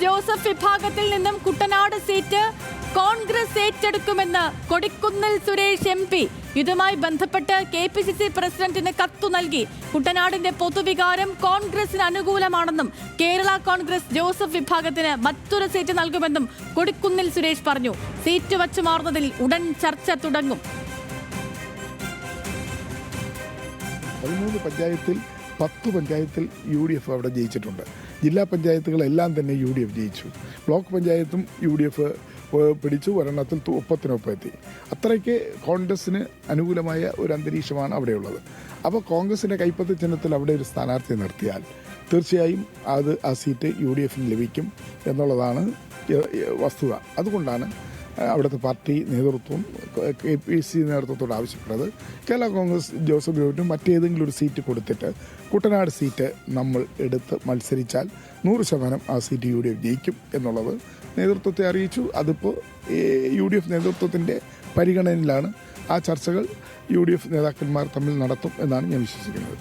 Joseph വിഭാഗത്തിൽ നിന്നും Kuttanad seat Congress ഏറ്റെടുക്കുമെന്ന് കൊടിക്കുന്നിൽ സുരേഷ് എം പി. ഇതുമായി ബന്ധപ്പെട്ട് കെ പി സി സി പ്രസിഡന്റിന് കത്തു നൽകി. കുട്ടനാടിന്റെ പൊതുവികാരം കോൺഗ്രസിന് അനുകൂലമാണെന്നും കേരള കോൺഗ്രസ് ജോസഫ് വിഭാഗത്തിന് മറ്റൊരു സീറ്റ് നൽകുമെന്നും കൊടിക്കുന്നിൽ സുരേഷ് പറഞ്ഞു. സീറ്റ് വച്ചു മാറുന്നതിൽ ഉടൻ ചർച്ച തുടങ്ങും. പതിമൂന്ന് പഞ്ചായത്തിൽ പത്ത് പഞ്ചായത്തിൽ യു ഡി എഫ് അവിടെ ജയിച്ചിട്ടുണ്ട്. ജില്ലാ പഞ്ചായത്തുകളെല്ലാം തന്നെ യു ഡി എഫ് ജയിച്ചു. ബ്ലോക്ക് പഞ്ചായത്തും യു ഡി എഫ് പിടിച്ചു. ഒരെണ്ണത്തിൽ ഒപ്പത്തിനൊപ്പം എത്തി. അത്രയ്ക്ക് കോൺഗ്രസ്സിന് അനുകൂലമായ ഒരു അന്തരീക്ഷമാണ് അവിടെയുള്ളത്. അപ്പോൾ കോൺഗ്രസിന്റെ കൈപ്പത്തി ചിഹ്നത്തിൽ അവിടെ ഒരു സ്ഥാനാർത്ഥി നിർത്തിയാൽ തീർച്ചയായും അത് ആ സീറ്റ് യു ഡി എഫിന് ലഭിക്കും എന്നുള്ളതാണ് വസ്തുത. അതുകൊണ്ടാണ് അവിടുത്തെ പാർട്ടി നേതൃത്വം കെ പി സി നേതൃത്വത്തോട് ആവശ്യപ്പെട്ടത്. കേരള കോൺഗ്രസ് ജോസഫ് ഗ്രൂപ്പിനും മറ്റേതെങ്കിലും ഒരു സീറ്റ് കൊടുത്തിട്ട് കുട്ടനാട് സീറ്റ് നമ്മൾ എടുത്ത് മത്സരിച്ചാൽ നൂറ് ശതമാനം ആ സീറ്റ് യു ഡി എഫ് ജയിക്കും എന്നുള്ളത് നേതൃത്വത്തെ അറിയിച്ചു. അതിപ്പോൾ യു ഡി എഫ് നേതൃത്വത്തിന്റെ പരിഗണനയിലാണ് ആ ചർച്ചകൾ യു ഡി എഫ് നേതാക്കന്മാർ തമ്മിൽ നടത്തും എന്നാണ് ഞാൻ വിശ്വസിക്കുന്നത്.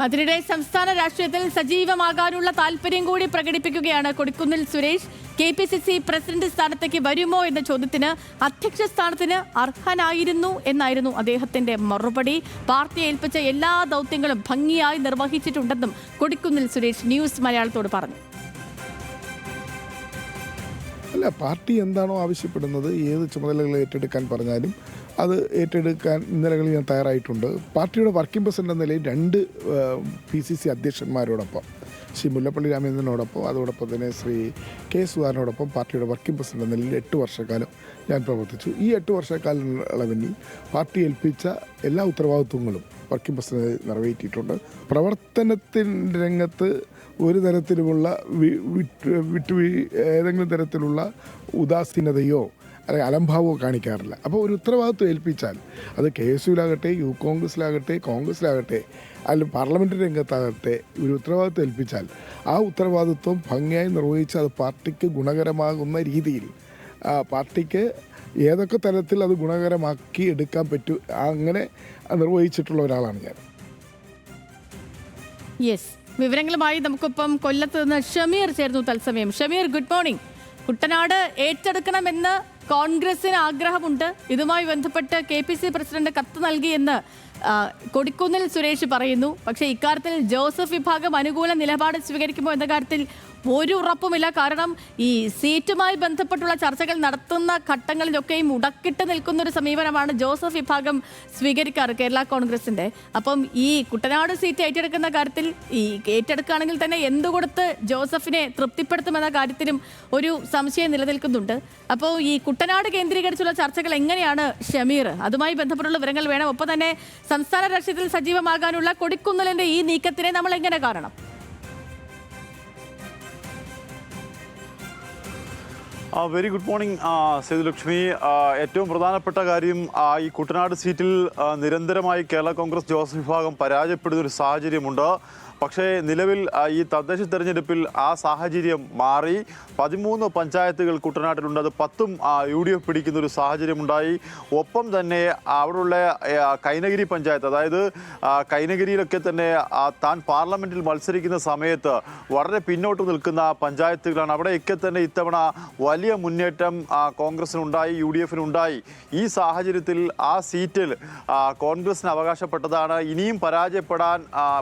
അതിനിടെ സംസ്ഥാന രാഷ്ട്രീയത്തിൽ സജീവമാകാനുള്ള താല്പര്യം കൂടി പ്രകടിപ്പിക്കുകയാണ് Kodikunnil Suresh. K P C C president സ്ഥാനത്തേക്ക് വരുമോ എന്ന ചോദ്യത്തിന് അധ്യക്ഷ സ്ഥാനത്തിന് അർഹനായിരുന്നു എന്നായിരുന്നു അദ്ദേഹത്തിന്റെ മറുപടി. പാർട്ടി ഏൽപ്പിച്ച എല്ലാ ദൗത്യങ്ങളും ഭംഗിയായി നിർവഹിച്ചിട്ടുണ്ടെന്നും കൊടിക്കുന്നിൽ സുരേഷ് ന്യൂസ് മലയാളത്തോട് പറഞ്ഞു. അല്ല പാർട്ടി എന്താണോ ആവശ്യപ്പെടുന്നത് ഏത് ചുമതലകൾ ഏറ്റെടുക്കാൻ പറഞ്ഞാലും അത് ഏറ്റെടുക്കാൻ ഇന്നലകളിൽ ഞാൻ തയ്യാറായിട്ടുണ്ട്. പാർട്ടിയുടെ വർക്കിംഗ് പ്രസിഡന്റ് എന്ന നിലയിൽ രണ്ട് പി സി സി അധ്യക്ഷന്മാരോടൊപ്പം ശ്രീ മുല്ലപ്പള്ളി രാമചന്ദ്രനോടൊപ്പം അതോടൊപ്പം തന്നെ ശ്രീ കെ സുധാരനോടൊപ്പം പാർട്ടിയുടെ വർക്കിംഗ് പ്രസിഡന്റ് എന്ന നിലയിൽ എട്ട് വർഷക്കാലം ഞാൻ പ്രവർത്തിച്ചു. ഈ എട്ട് വർഷക്കാലയളവിൽ പാർട്ടി ഏൽപ്പിച്ച എല്ലാ ഉത്തരവാദിത്വങ്ങളും വർക്കിംഗ് പ്രസിഡന്റ് നിറവേറ്റിയിട്ടുണ്ട്. പ്രവർത്തനത്തിന്റെ രംഗത്ത് ഒരു തരത്തിലുമുള്ള വിട്ടു ഏതെങ്കിലും തരത്തിലുള്ള ഉദാസീനതയോ അല്ലെങ്കിൽ അലംഭാവമോ കാണിക്കാറില്ല. അപ്പോൾ ഒരു ഉത്തരവാദിത്വം ഏൽപ്പിച്ചാൽ അത് കെ എസ് യുവിലാകട്ടെ യു കോൺഗ്രസ്സിലാകട്ടെ കോൺഗ്രസ്സിലാകട്ടെ അല്ലെങ്കിൽ പാർലമെന്റ് രംഗത്താകട്ടെ ഒരു ഉത്തരവാദിത്വം ഏൽപ്പിച്ചാൽ ആ ഉത്തരവാദിത്വം ഭംഗിയായി നിർവഹിച്ച് അത് പാർട്ടിക്ക് ഗുണകരമാകുന്ന രീതിയിൽ പാർട്ടിക്ക് ഏതൊക്കെ തരത്തിൽ അത് ഗുണകരമാക്കി എടുക്കാൻ പറ്റൂ അങ്ങനെ നിർവഹിച്ചിട്ടുള്ള ഒരാളാണ് ഞാൻ. യെസ് വിവരങ്ങളുമായി നമുക്കൊപ്പം കൊല്ലത്ത് നിന്ന് ഷമീർ ചേർന്നു തത്സമയം. ഷമീർ ഗുഡ് മോർണിംഗ് കുട്ടനാട് ഏറ്റെടുക്കണമെന്ന് കോൺഗ്രസിന് ആഗ്രഹമുണ്ട്. ഇതുമായി ബന്ധപ്പെട്ട് കെ പി സി പ്രസിഡന്റ് കത്ത് നൽകിയെന്ന് കൊടിക്കുന്നിൽ സുരേഷ് പറയുന്നു. പക്ഷേ ഇക്കാര്യത്തിൽ ജോസഫ് വിഭാഗം അനുകൂല നിലപാട് സ്വീകരിക്കുമോ എന്ന കാര്യത്തിൽ ഒരു ഉറപ്പുമില്ല. കാരണം ഈ സീറ്റുമായി ബന്ധപ്പെട്ടുള്ള ചർച്ചകൾ നടത്തുന്ന ഘട്ടങ്ങളിലൊക്കെയും ഉടക്കിട്ട് നിൽക്കുന്ന ഒരു സമീപനമാണ് ജോസഫ് വിഭാഗം സ്വീകരിക്കാറ് കേരള കോൺഗ്രസിന്റെ. അപ്പം ഈ കുട്ടനാട് സീറ്റ് ഏറ്റെടുക്കുന്ന കാര്യത്തിൽ ഈ ഏറ്റെടുക്കുകയാണെങ്കിൽ തന്നെ എന്തു കൊടുത്ത് ജോസഫിനെ തൃപ്തിപ്പെടുത്തുമെന്ന കാര്യത്തിലും ഒരു സംശയം നിലനിൽക്കുന്നുണ്ട്. അപ്പോൾ ഈ കുട്ടനാട് കേന്ദ്രീകരിച്ചുള്ള ചർച്ചകൾ എങ്ങനെയാണ് ഷമീർ? അതുമായി ബന്ധപ്പെട്ടുള്ള വിവരങ്ങൾ വേണം. ഒപ്പം തന്നെ സംസ്ഥാന രക്ഷത്തിൽ സജീവമാകാനുള്ള കൊടിക്കുന്നലിന്റെ ഈ നീക്കത്തിനെ നമ്മൾ എങ്ങനെ കാണണം? Very good morning Sethulakshmi Lakshmi. ഏറ്റവും പ്രധാനപ്പെട്ട കാര്യം ഈ കുട്ടനാട് സീറ്റിൽ നിരന്തരമായി കേരള കോൺഗ്രസ് ജോസഫ് വിഭാഗം പരാജയപ്പെടുന്ന ഒരു സാഹചര്യമുണ്ട്. പക്ഷേ നിലവിൽ ഈ തദ്ദേശ തെരഞ്ഞെടുപ്പിൽ ആ സാഹചര്യം മാറി. പതിമൂന്ന് പഞ്ചായത്തുകൾ കുട്ടനാട്ടിലുണ്ട്. അത് പത്തും യു ഡി എഫ് പിടിക്കുന്ന ഒരു സാഹചര്യമുണ്ടായി. ഒപ്പം തന്നെ അവിടെയുള്ള കൈനഗിരി പഞ്ചായത്ത് അതായത് കൈനഗിരിയിലൊക്കെ തന്നെ താൻ പാർലമെന്റിൽ മത്സരിക്കുന്ന സമയത്ത് വളരെ പിന്നോട്ട് നിൽക്കുന്ന പഞ്ചായത്തുകളാണ്. അവിടെയൊക്കെ തന്നെ ഇത്തവണ വലിയ മുന്നേറ്റം കോൺഗ്രസിനുണ്ടായി യു ഡി എഫിനുണ്ടായി ഈ സാഹചര്യത്തിൽ ആ സീറ്റിൽ കോൺഗ്രസിന് അവകാശപ്പെട്ടതാണ്. ഇനിയും പരാജയപ്പെടാൻ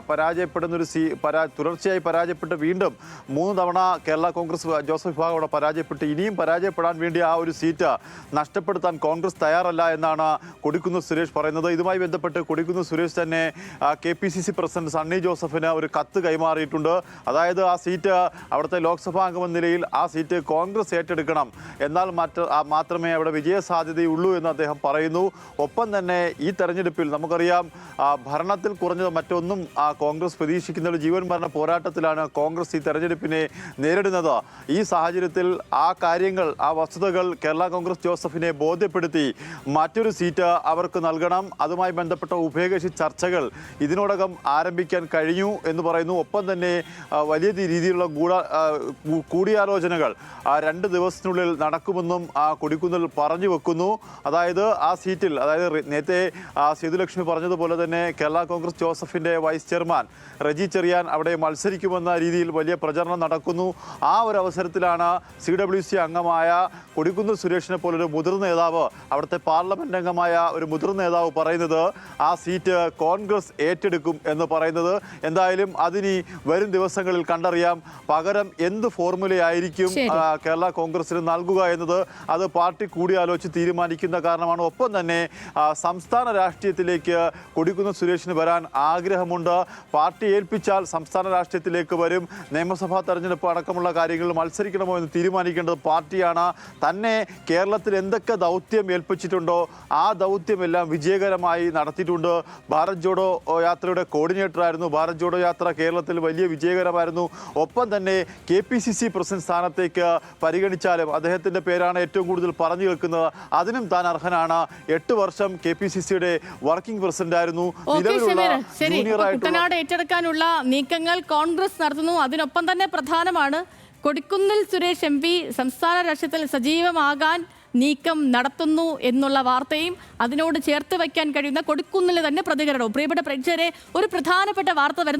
പരാജയപ്പെടുന്നൊരു സീ പരാ തുടർച്ചയായി പരാജയപ്പെട്ട് വീണ്ടും മൂന്ന് തവണ കേരള കോൺഗ്രസ് ജോസഫ് വിഭാഗം അവിടെ പരാജയപ്പെട്ട് ഇനിയും പരാജയപ്പെടാൻ വേണ്ടി ആ ഒരു സീറ്റ് നഷ്ടപ്പെടുത്താൻ കോൺഗ്രസ് തയ്യാറല്ല എന്നാണ് കൊടിക്കുന്ന് സുരേഷ് പറയുന്നത്. ഇതുമായി ബന്ധപ്പെട്ട് കൊടിക്കുന്ന് സുരേഷ് തന്നെ K P C C president Sunny ജോസഫിന് ഒരു കത്ത് കൈമാറിയിട്ടുണ്ട്. അതായത് ആ സീറ്റ് അവിടുത്തെ ലോക്സഭാ അംഗമെന്ന നിലയിൽ ആ സീറ്റ് കോൺഗ്രസ് ഏറ്റെടുക്കണം. എന്നാൽ മറ്റ് മാത്രമേ അവിടെ വിജയ സാധ്യതയുള്ളൂ എന്ന് അദ്ദേഹം പറയുന്നു. ഒപ്പം തന്നെ ഈ തെരഞ്ഞെടുപ്പിൽ നമുക്കറിയാം ഭരണത്തിൽ കുറഞ്ഞത് മറ്റൊന്നും കോൺഗ്രസ് പ്രതീക്ഷിക്കുന്ന ഒരു ജീവൻ മരണ പോരാട്ടത്തിലാണ് കോൺഗ്രസ് ഈ തെരഞ്ഞെടുപ്പിനെ നേരിടുന്നത്. ഈ സാഹചര്യത്തിൽ ആ കാര്യങ്ങൾ ആ വസ്തുതകൾ കേരള കോൺഗ്രസ് ജോസഫിനെ ബോധ്യപ്പെടുത്തി മറ്റൊരു സീറ്റ് അവർക്ക് നൽകണം. അതുമായി ബന്ധപ്പെട്ട ഉഭയകക്ഷി ചർച്ചകൾ ഇതിനോടകം ആരംഭിക്കാൻ കഴിഞ്ഞു എന്ന് പറയുന്നു. ഒപ്പം തന്നെ വലിയ രീതിയിലുള്ള ഗൂഢ കൂടിയാലോചനകൾ രണ്ട് ദിവസത്തിനുള്ളിൽ നടക്കുമെന്നും ആ കൊടിക്കുന്നിൽ പറഞ്ഞു വെക്കുന്നു. അതായത് ആ സീറ്റിൽ അതായത് നേരത്തെ സേതുലക്ഷ്മി പറഞ്ഞതുപോലെ തന്നെ കേരള കോൺഗ്രസ് ജോസഫിന്റെ വൈസ് ചെയർമാൻ റജി സജി ചെറിയാൻ അവിടെ മത്സരിക്കുമെന്ന രീതിയിൽ വലിയ പ്രചരണം നടക്കുന്നു. ആ ഒരു അവസരത്തിലാണ് സി ഡബ്ല്യു സി അംഗമായ കൊടിക്കുന്ന് സുരേഷിനെ പോലൊരു മുതിർന്ന നേതാവ് അവിടുത്തെ പാർലമെന്റ് അംഗമായ ഒരു മുതിർന്ന നേതാവ് പറയുന്നത് ആ സീറ്റ് കോൺഗ്രസ് ഏറ്റെടുക്കും എന്ന് പറയുന്നത്. എന്തായാലും അതിനി വരും ദിവസങ്ങളിൽ കണ്ടറിയാം പകരം എന്ത് ഫോർമുലയായിരിക്കും കേരള കോൺഗ്രസിന് നൽകുക എന്നത് അത് പാർട്ടി കൂടിയാലോചിച്ച് തീരുമാനിക്കുന്ന കാരണമാണ്. ഒപ്പം തന്നെ സംസ്ഥാന രാഷ്ട്രീയത്തിലേക്ക് കൊടിക്കുന്ന സുരേഷിന് വരാൻ ആഗ്രഹമുണ്ട്. പാർട്ടി ഏൽപ്പിച്ചാൽ സംസ്ഥാന രാഷ്ട്രീയത്തിലേക്ക് വരും. നിയമസഭാ തെരഞ്ഞെടുപ്പ് അടക്കമുള്ള കാര്യങ്ങളിൽ മത്സരിക്കണമോ എന്ന് തീരുമാനിക്കേണ്ടത് പാർട്ടിയാണ്. തന്നെ കേരളത്തിൽ എന്തൊക്കെ ദൗത്യം ഏൽപ്പിച്ചിട്ടുണ്ടോ ആ ദൗത്യമെല്ലാം വിജയകരമായി നടത്തിയിട്ടുണ്ട്. ഭാരത് ജോഡോ യാത്രയുടെ കോർഡിനേറ്ററായിരുന്നു. ഭാരത് ജോഡോ യാത്ര കേരളത്തിൽ വലിയ വിജയകരമായിരുന്നു. ഒപ്പം തന്നെ K P C C president സ്ഥാനത്തേക്ക് പരിഗണിച്ചാലും അദ്ദേഹത്തിന്റെ പേരാണ് ഏറ്റവും കൂടുതൽ പറഞ്ഞു കേൾക്കുന്നത്. അതിനും താൻ അർഹനാണ്. എട്ട് വർഷം കെ പി സി സിയുടെ വർക്കിംഗ് പ്രസിഡന്റ് ആയിരുന്നു ഓക്കെ ഷമീർ ഏറ്റെടുക്കാനുള്ള നീക്കങ്ങൾ കോൺഗ്രസ് നടത്തുന്നു. അതിനൊപ്പം തന്നെ പ്രധാനമാണ് കൊടിക്കുന്നിൽ സുരേഷ് എം പി സംസ്ഥാന രാഷ്ട്രീയത്തിൽ സജീവമാകാൻ നീക്കം നടത്തുന്നു എന്നുള്ള വാർത്തയും അതിനോട് ചേർത്ത് വയ്ക്കാൻ കഴിയുന്ന കൊടിക്കുന്നിൽ തന്നെ പ്രതികരണവും. പ്രിയപ്പെട്ട പ്രേക്ഷകരെ ഒരു പ്രധാനപ്പെട്ട വാർത്ത